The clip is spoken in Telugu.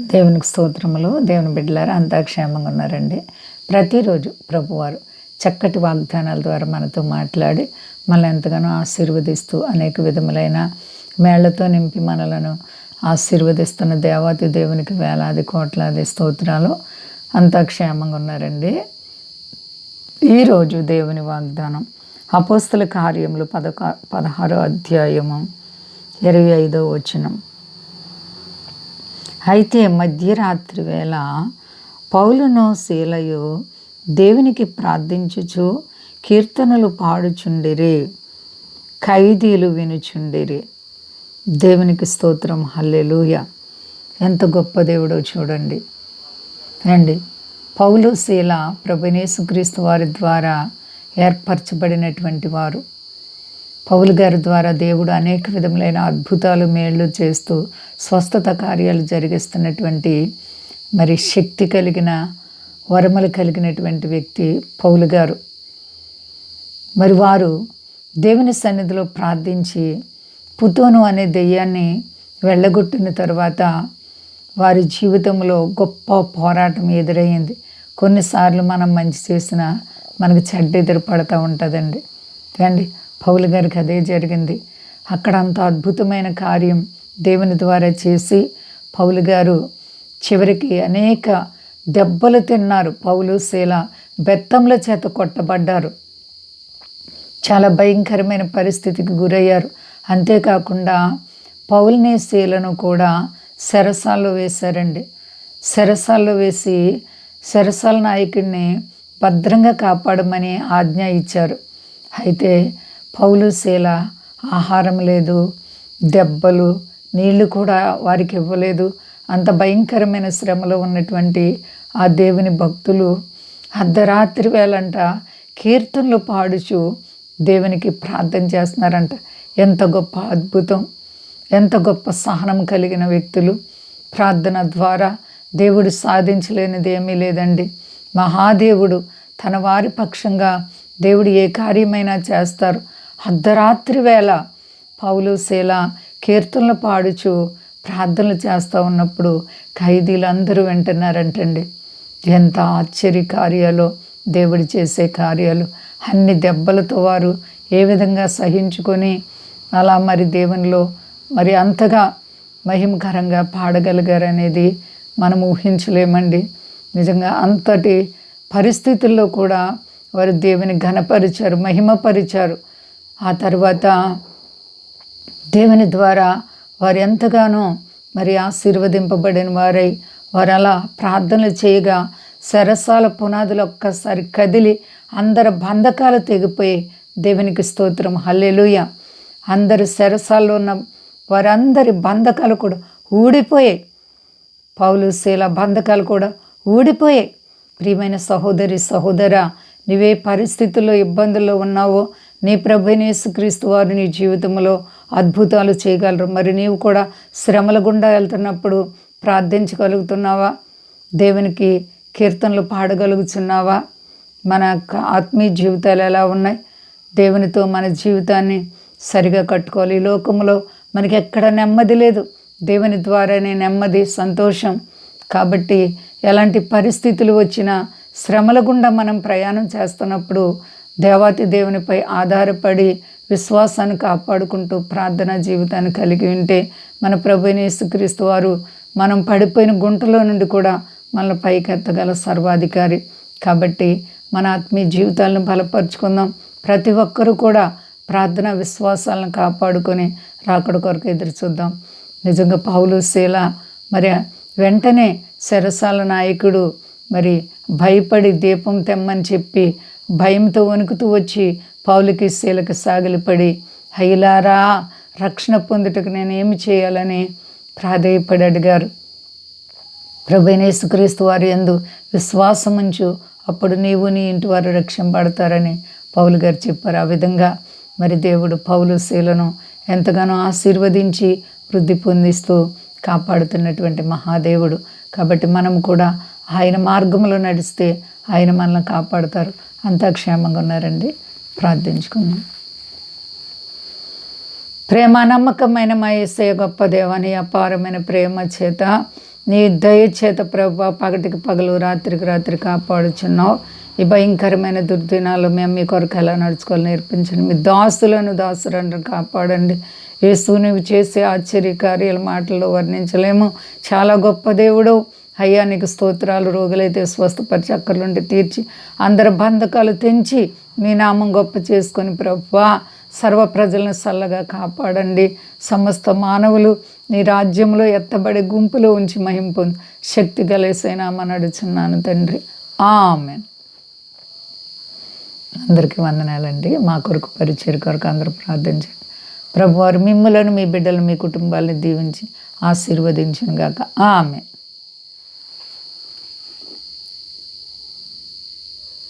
దేవునికి స్తోత్రములు. దేవుని బిడ్డలారా అంతా క్షేమంగా ఉన్నారండి. ప్రతిరోజు ప్రభువారు చక్కటి వాగ్దానాల ద్వారా మనతో మాట్లాడి మనల్ని ఎంతగానో ఆశీర్వదిస్తూ అనేక విధములైన మేళ్ళతో నింపి మనలను ఆశీర్వదిస్తున్న దేవాతి దేవునికి వేలాది కోట్లాది స్తోత్రాలు. అంతా క్షేమంగా ఉన్నారండి. ఈరోజు దేవుని వాగ్దానం అపోస్తుల కార్యములు పదక పదహారో అధ్యాయము ఇరవై ఐదో వచనం. అయితే మధ్యరాత్రి వేళ పౌలును శీలయు దేవునికి ప్రార్థించుచు కీర్తనలు పాడుచుండిరి ఖైదీలు వినుచుండిరి. దేవునికి స్తోత్రం. హల్లెలూయ. ఎంత గొప్ప దేవుడో చూడండి. రండి. పౌలు శీల ప్రభునేసుక్రీస్తు వారి ద్వారా ఏర్పరచబడినటువంటి వారు. పౌలు గారి ద్వారా దేవుడు అనేక విధములైన అద్భుతాలు మేళ్ళు చేస్తూ స్వస్థత కార్యాలు జరిగిస్తున్నటువంటి మరి శక్తి కలిగిన వరములు కలిగినటువంటి వ్యక్తి పౌలు గారు. మరి వారు దేవుని సన్నిధిలో ప్రార్థించి పుతోను అనే దెయ్యాన్ని వెళ్ళగొట్టిన తర్వాత వారి జీవితంలో గొప్ప పోరాటం ఎదురయ్యింది కొన్నిసార్లు మనం మంచి చేసినా మనకు చెడ్డ ఎదురు పడుతూ ఉంటుందండి. రండి పౌలు గారికి అదే జరిగింది. అక్కడ అంత అద్భుతమైన కార్యం దేవుని ద్వారా చేసి పౌలు గారు చివరికి అనేక దెబ్బలు తిన్నారు. పౌలు శీల బెత్తంల చేత కొట్టబడ్డారు. చాలా భయంకరమైన పరిస్థితికి గురయ్యారు. అంతేకాకుండా పౌల్ని శీలను కూడా సెరసాల్లో వేశారండి. సెరసాల్లో వేసి సెరసాల నాయకుడిని భద్రంగా కాపాడమని ఆజ్ఞ ఇచ్చారు. అయితే పౌలు శీల ఆహారం లేదు దెబ్బలు నీళ్ళు కూడా వారికి ఇవ్వలేదు. అంత భయంకరమైన శ్రమలో ఉన్నటువంటి ఆ దేవుని భక్తులు అర్ధరాత్రి వేళంట కీర్తనలు పాడుచు దేవునికి ప్రార్థన చేస్తున్నారంట. ఎంత గొప్ప అద్భుతం ఎంత గొప్ప సహనం కలిగిన వ్యక్తులు. ప్రార్థన ద్వారా దేవుడు సాధించలేనిది ఏమీ లేదండి. మహాదేవుడు తన వారి పక్షంగా దేవుడు ఏ కార్యమైనా చేస్తారు. అర్ధరాత్రి వేళ పౌలు శీల కీర్తనలు పాడుచు ప్రార్థనలు చేస్తూ ఉన్నప్పుడు ఖైదీలు అందరూ వింటున్నారంటండి. ఎంత ఆశ్చర్య కార్యాలు దేవుడు చేసే కార్యాలు. అన్ని దెబ్బలతో వారు ఏ విధంగా సహించుకొని అలా మరి దేవునిలో మరి అంతగా మహిమకరంగా పాడగలిగారనేది మనం ఊహించలేమండి. నిజంగా అంతటి పరిస్థితుల్లో కూడా వారు దేవుని ఘనపరిచారు మహిమపరిచారు. ఆ తర్వాత దేవుని ద్వారా వారు ఎంతగానో మరి ఆశీర్వదింపబడిన వారై వారు అలా ప్రార్థనలు చేయగా సరసాల పునాదులు ఒక్కసారి కదిలి అందరి బంధకాలు తెగిపోయి దేవునికి స్తోత్రం. హల్లెలూయ. అందరు సరసాల్లో ఉన్న వారందరి బంధకాలు కూడా ఊడిపోయాయి. పౌలు శీల బంధకాలు కూడా ఊడిపోయాయి. ప్రియమైన సహోదరి సహోదర నువ్వే పరిస్థితుల్లో ఇబ్బందుల్లో ఉన్నావో నీ ప్రభునేసుక్రీస్తు వారు నీ జీవితంలో అద్భుతాలు చేయగలరు. మరి నీవు కూడా శ్రమల గుండా వెళ్తున్నప్పుడు ప్రార్థించగలుగుతున్నావా? దేవునికి కీర్తనలు పాడగలుగుతున్నావా మన ఆత్మీయ జీవితాలు ఎలా ఉన్నాయి? దేవునితో మన జీవితాన్ని సరిగా కట్టుకోవాలి. ఈ లోకంలో మనకి ఎక్కడ నెమ్మది లేదు. దేవుని ద్వారానే నెమ్మది సంతోషం. కాబట్టి ఎలాంటి పరిస్థితులు వచ్చినా శ్రమల గుండా మనం ప్రయాణం చేస్తున్నప్పుడు దేవాతి దేవునిపై ఆధారపడి విశ్వాసాన్ని కాపాడుకుంటూ ప్రార్థన జీవితాన్ని కలిగి ఉంటే మన ప్రభునేసుక్రీస్తు వారు మనం పడిపోయిన గుంటలో నుండి కూడా మనల్ని పైకెత్తగల సర్వాధికారి. కాబట్టి మన ఆత్మీయ జీవితాలను బలపరుచుకుందాం. ప్రతి ఒక్కరూ కూడా ప్రార్థన విశ్వాసాలను కాపాడుకొని రాకడ కొరకు ఎదురు చూద్దాం. నిజంగా పౌలు శీల మరి వెంటనే శరసాల నాయకుడు మరి భయపడి దీపం తెమ్మని చెప్పి భయంతో వణుకుతూ వచ్చి పౌలకి శీలకి సాగిలిపడి హైలారా రక్షణ పొందుటకు నేను ఏమి చేయాలని ప్రాధేయపడి అడిగారు. ప్రభునేసుక్రీస్తు వారి ఎందు విశ్వాసం ఉంచు అప్పుడు నీవు నీ ఇంటి వారు రక్షింపడతారని పౌలు గారు చెప్పారు. ఆ విధంగా మరి దేవుడు పౌలు శీలను ఎంతగానో ఆశీర్వదించి వృద్ధి పొందిస్తూ కాపాడుతున్నటువంటి మహాదేవుడు. కాబట్టి మనం కూడా ఆయన మార్గంలో నడిస్తే ఆయన మనల్ని కాపాడుతారు. అంతా క్షేమంగా ఉన్నారండి. ప్రార్థించుకుందాం. ప్రేమ నమ్మకమైన మా గొప్ప దేవాని అపారమైన ప్రేమ చేత నీ దయచేత ప్రభా పగటికి పగలు రాత్రికి రాత్రి కాపాడుచున్నావు. ఈ భయంకరమైన దుర్దినాలు మేము మీ కొరకు ఎలా నడుచుకోవాలి నేర్పించండి. మీ దాసులను దాసులను కాపాడండి. యేసు నువ్వు చేసే ఆశ్చర్య కార్యాల మాటల్లో వర్ణించలేము. చాలా గొప్ప దేవుడు. అయ్యా నీకు స్తోత్రాలు రోగులైతే స్వస్థపరిచి అక్కర్లుండి తీర్చి అందరి బంధకాలు తెంచి మీ నామం గొప్ప చేసుకొని ప్రభా సర్వ ప్రజలను చల్లగా కాపాడండి. సమస్త మానవులు నీ రాజ్యంలో ఎత్తబడే గుంపులో ఉంచి మహింపు శక్తి గలేసైనామని అడుచున్నాను తండ్రి. ఆమెన్. అందరికీ వందనాలండి. మా కొరకు పరిచయం కొరకు అందరూ ప్రార్థించండి. ప్రభువారు మిమ్మలను మీ బిడ్డలు మీ కుటుంబాలను దీవించి ఆశీర్వదించును గాక ఆమె